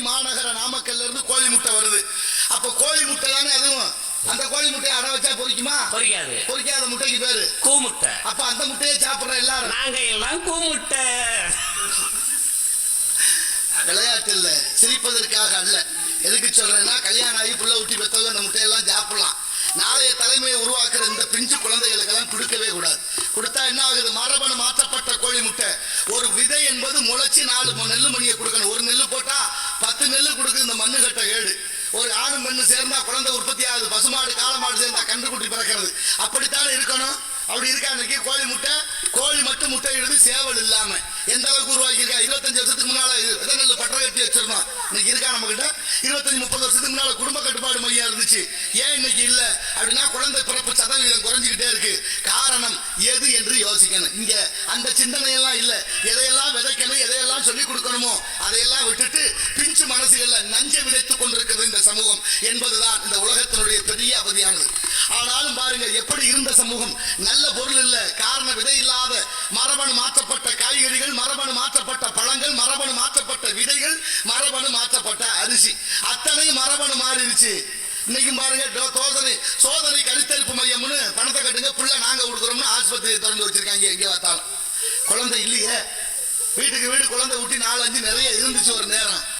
மாநகர நாமக்கல்ல இருந்து கோழி முட்டை வருது. அப்ப கோழி முட்டை தானே அதுவும்? அந்த கோழி முட்டையை அடை வச்சா பொரிக்குமா பொரிக்காது பொரிக்காத முட்டைக்கு பேரு? கூமுட்டை. அப்ப அந்த முட்டையை சாப்பிடுற எல்லாரும்? நாங்க எல்லாம் கூமுட்டை. விளையாட்டு இல்ல. சிரிப்பதற்காக அல்ல. எதுக்கு சொல்றேன்னா கல்யாணம் ஆகி புள்ள ஊட்டி பெற்றவங்க அந்த முட்டையெல்லாம் சாப்பிடலாம். நாளைய தலைமையை உருவாக்குற இந்த பிஞ்சு குழந்தைகளுக்கெல்லாம் கொடுக்கவே கூடாது. கொடுத்தா என்ன ஆகுது? மரபணு மாற்றப்பட்ட கோழி முட்டை ஒரு விதை என்பது முளைச்சி நாலு நெல்லு மணியை கொடுக்கணும் ஒரு நெல்லு போட்டா பத்து நெல்லு கொடுக்குது இந்த மண்ணு கட்ட ஏடு. ஒரு ஆணும் பெண்ணு சேர்ந்தா குழந்தை உற்பத்தி ஆகுது பசுமாடு காலமாடு சேர்ந்தா கன்றுக்குட்டி பிறக்கிறது. அப்படித்தானே இருக்கணும்? அப்படி இருக்கா இன்னைக்கு? கோழி முட்டை கோழி மட்டும் முட்டை இடுது சேவல் இல்லாமல் எந்த அளவுக்கு உருவாக்கியிருக்கா? இருபத்தஞ்சு வருஷத்துக்கு முன்னால் இது- பற்ற கட்டி வச்சிருந்தோம். இன்னைக்கு இருக்கா நம்ம கிட்ட இருபத்தஞ்சு முப்பது வருஷத்துக்கு முன்னால் குடும்ப கட்டுப்பாடு மையம் இருந்துச்சு. ஏன் இன்னைக்கு இல்லை? அப்படின்னா குழந்தை பிறப்பு சதவீதம் குறைஞ்சிக்கிட்டே இருக்கு. காரணம் எது என்று யோசிக்கணும். இங்கே அந்த சிந்தனையெல்லாம் இல்லை. எதையெல்லாம் சொல்லிக் சொல்லி கொடுக்கணுமோ? அதையெல்லாம் விட்டுட்டு பிஞ்சு மனசுகள்ல நஞ்சை விதைத்துக் கொண்டிருக்கிறது இந்த சமூகம் என்பதுதான் இந்த உலகத்தினுடைய பெரிய அவதியானது. ஆனாலும் பாருங்க எப்படி இருந்த சமூகம்? நல்ல பொருள் இல்ல காரணம் விதை இல்லாத மரபணு மாற்றப்பட்ட காய்கறிகள் மரபணு மாற்றப்பட்ட பழங்கள் மரபணு மாற்றப்பட்ட விதைகள் மரபணு மாற்றப்பட்ட அரிசி. அத்தனை மரபணு மாறிடுச்சு. இன்னைக்கும் பாருங்க டோ- சோதனை சோதனை கருத்தரிப்பு மையம்னு பணத்தை கட்டுங்க புள்ள நாங்க கொடுக்குறோம்னு ஆஸ்பத்திரியை திறந்து வச்சிருக்காங்க எங்கே பார்த்தாலும். குழந்தை இல்லையே. வீட்டுக்கு வீடு குழந்தை ஊட்டி நாலு அஞ்சு நிறைய இருந்துச்சு ஒரு நேரம்.